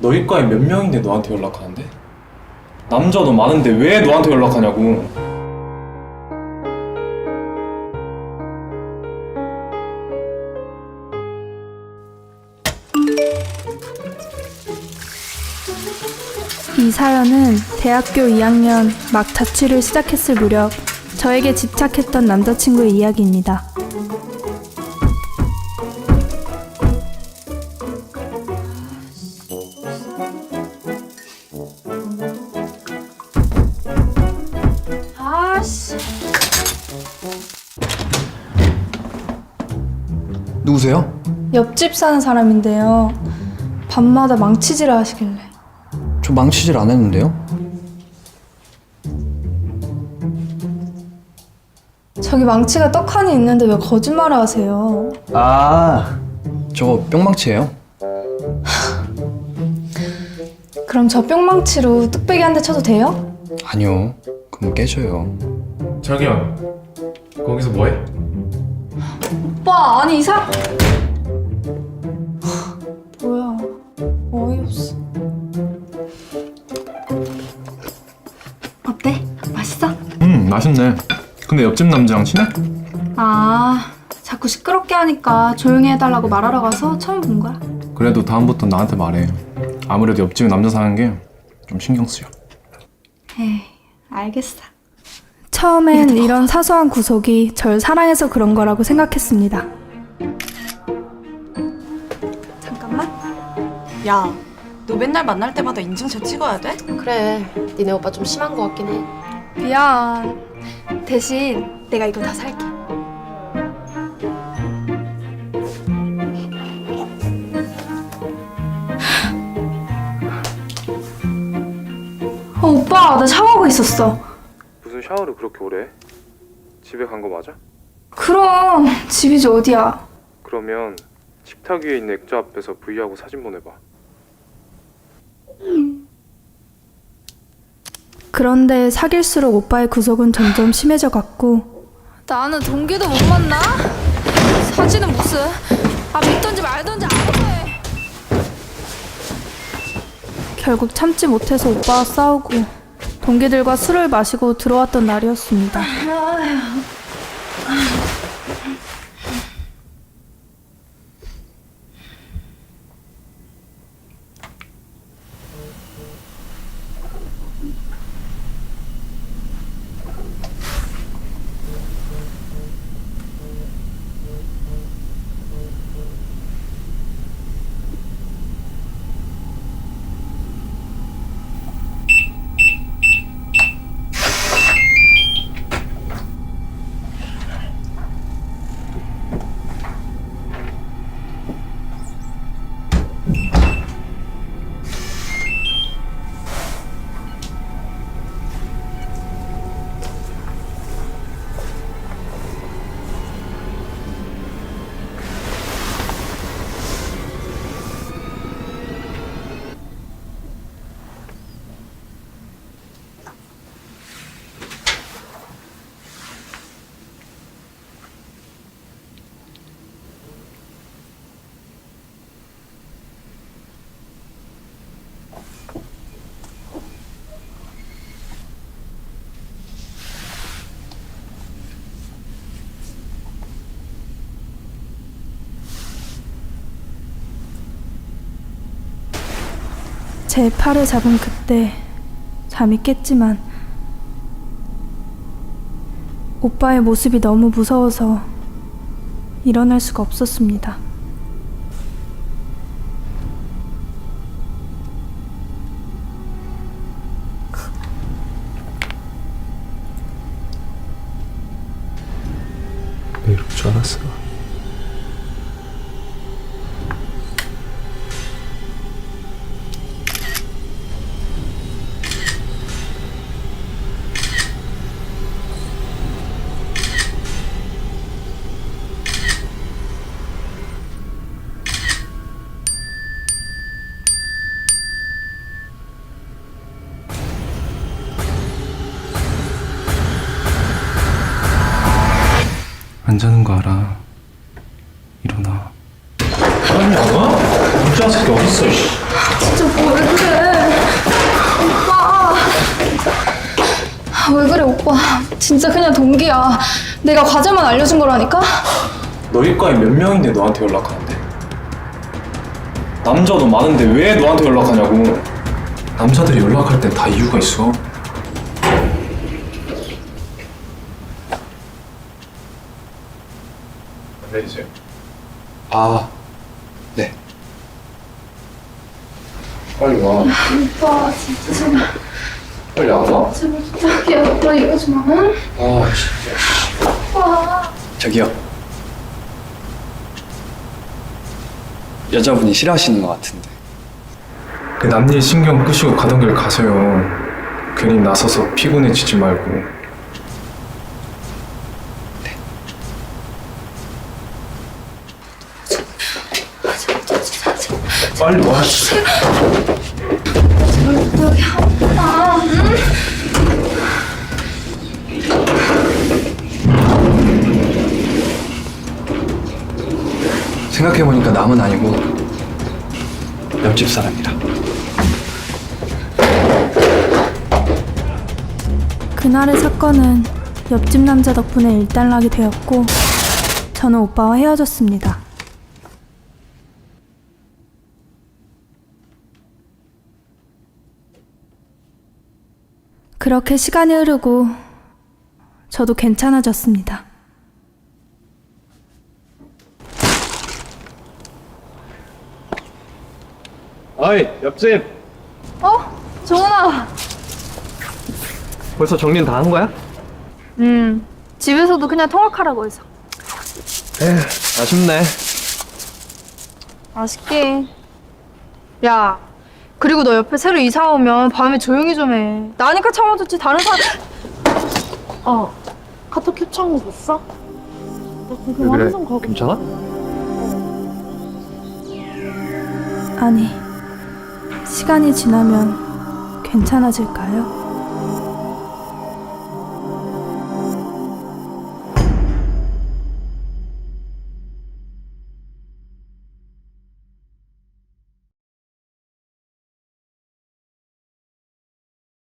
너희 과에 몇 명인데 너한테 연락하는데? 남자도 많은데 왜 너한테 연락하냐고. 이 사연은 대학교 2학년 막 자취를 시작했을 무렵 저에게 집착했던 남자친구의 이야기입니다. 누구세요? 옆집 사는 사람인데요. 밤마다 망치질을 하시길래 저 망치질 안 했는데요? 저기 망치가 떡하니 있는데 왜 거짓말을 하세요? 아 저거 뿅망치예요? 그럼 저 뿅망치로 뚝배기 한 대 쳐도 돼요? 아니요 그럼 깨져요 자기야, 거기서 뭐해? 오빠 아니 이사 뭐야 어이없어 어때? 맛있어? 음, 맛있네. 근데 옆집 남자랑 친해? 아 자꾸 시끄럽게 하니까 조용히 해달라고 말하러 가서 처음 본 거야 그래도 다음부터 나한테 말해. 아무래도 옆집에 남자 사는 게 좀 신경 쓰여. 에이 알겠어 처음엔 이런 사소한 구속이 절 사랑해서 그런 거라고 생각했습니다. 잠깐만. 야, 너 맨날 만날 때마다 인증샷 찍어야 돼? 그래 니네 오빠 좀 심한 것 같긴 해. 미안. 대신 내가 이거 다 살게. 어, 오빠 나 샤워하고 있었어 샤워를 그렇게 오래 해? 집에 간 거 맞아? 그럼 집이지 어디야 그러면 식탁 위에 있는 액자 앞에서 V하고 사진 보내봐. 그런데 사귈수록 오빠의 구속은 점점 심해져 갔고 나는 동기도 못 만나? 사진은 무슨 아 믿던지 말던지 알아서 해 결국 참지 못해서 오빠와 싸우고 동기들과 술을 마시고 들어왔던 날이었습니다 제 팔을 잡은 그때 잠이 깼지만 오빠의 모습이 너무 무서워서 일어날 수가 없었습니다. 왜 이렇게 줄 알았어? 안 자는 거 알아. 일어나. 아니 안 와? 문자 새끼 어딨어? 아, 진짜 뭐 왜 그래? 오빠. 아, 왜 그래 오빠? 진짜 그냥 동기야. 내가 과제만 알려준 거라니까. 너희 과에 몇 명인데 너한테 연락하는데? 남자도 많은데 왜 너한테 연락하냐고. 남자들이 연락할 땐 다 이유가 있어. 내리세요. 아, 네. 빨리 와. 오빠 진짜 제발 빨리 안 와. 제발 부탁해 오빠 좀 응? 아 진짜. 오빠 저기요. 여자분이 싫어하시는 것 같은데. 그 남일 신경 끄시고 가던 길 가세요. 괜히 나서서 피곤해지지 말고. 빨리 와. 생각해보니까 남은 아니고 옆집 사람이라. 그날의 사건은 옆집 남자 덕분에 일단락이 되었고 저는 오빠와 헤어졌습니다. 그렇게 시간이 흐르고 저도 괜찮아졌습니다. 어이 옆집 어? 정은아! 벌써 정리는 다 한 거야? 음, 집에서도 그냥 통학하라고 해서. 에휴 아쉽네 아쉽게. 야, 그리고 너 옆에 새로 이사 오면 밤에 조용히 좀 해. 나니까 참아줬지 다른 사람. 어 카톡 캡처한 거 봤어? 나 거기 왜 그래 완전 가고 괜찮아? 아니, 시간이 지나면 괜찮아질까요?